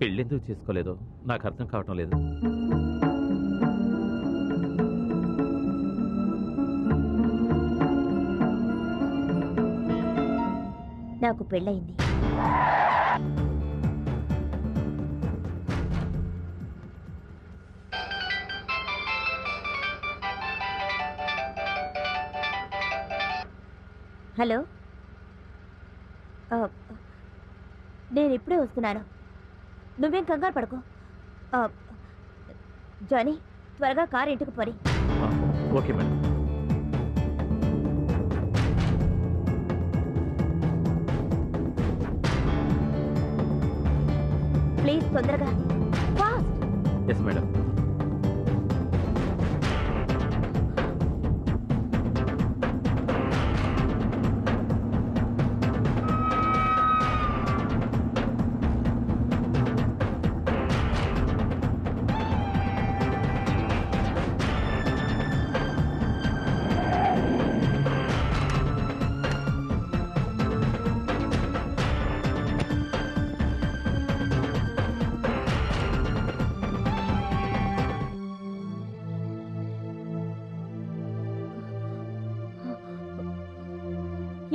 పెళ్ళెందుకు చేసుకోలేదో నాకు అర్థం కావటం లేదు. నాకు పెళ్ళయింది. హలో? నేను ఇప్పుడే వస్తున్నాను. నువ్వేం కంగారు పడుకో. జానీ త్వరగా కారు ఇంటికి పోని. ఆ, ఓకే మేడం. ప్లీజ్ తొందరగా. ఫాస్ట్. Yes madam.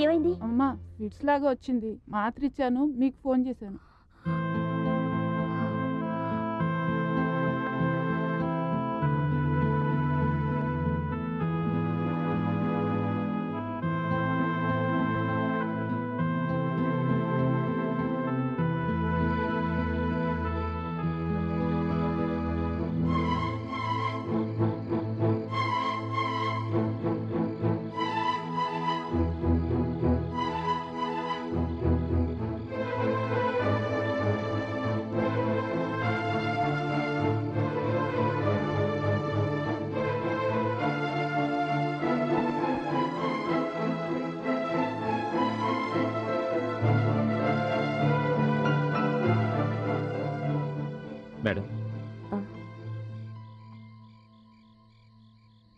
ఏమైంది? అమ్మా ఫిట్స్ లాగా వచ్చింది. మాత్ర ఇచ్చాను మీకు ఫోన్ చేశాను. మేడం.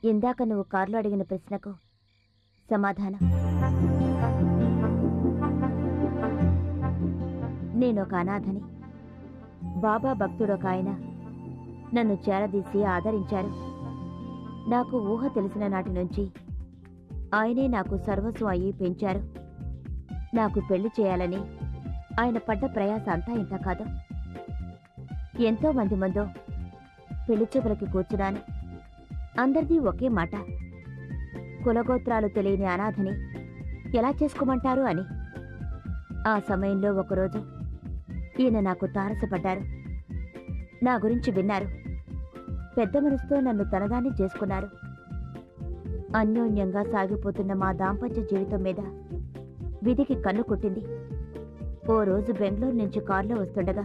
ఇందాక నువ్వు కారులో అడిగిన ప్రశ్నకు సమాధానం. నేను ఒక అనాథని. బాబా భక్తుడు ఒక ఆయన నన్ను చేరదీసి ఆదరించారు. నాకు ఊహ తెలిసిన నాటి నుంచి ఆయనే నాకు సర్వస్వం అయ్యి పెంచారు. నాకు పెళ్ళి చేయాలని ఆయన పడ్డ ప్రయాస అంతా ఇంత కాదు. ఎంతో మంది మందో పెళ్ళి చూపులకి కూర్చున్నాను. అందరిది ఒకే మాట. కులగోత్రాలు తెలియని అనాథని ఎలా చేసుకోమంటారు అని. ఆ సమయంలో ఒకరోజు ఈయన నాకు తారసపడ్డారు. నా గురించి విన్నారు. పెద్ద మనసుతో నన్ను తనదాన్ని చేసుకున్నారు. అన్యోన్యంగా సాగిపోతున్న మా దాంపత్య జీవితం మీద విధికి కన్ను కొట్టింది. ఓ రోజు బెంగళూరు నుంచి కారులో వస్తుండగా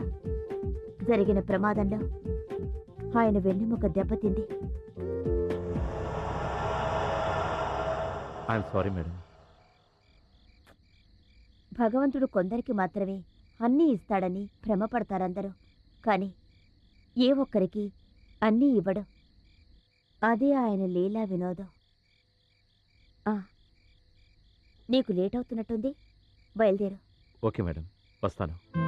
జరిగిన ప్రమాదంలో ఆయన వెన్నెముక దెబ్బతింది. సారీ మేడం భగవంతుడు కొందరికి మాత్రమే అన్నీ ఇస్తాడని భ్రమపడతారందరూ. కానీ ఏ ఒక్కరికి అన్నీ ఇవ్వడు. అదే ఆయన లీలా వినోదం. నీకు లేట్ అవుతున్నట్టుంది. బయలుదేరు. ఓకే మేడం వస్తాను.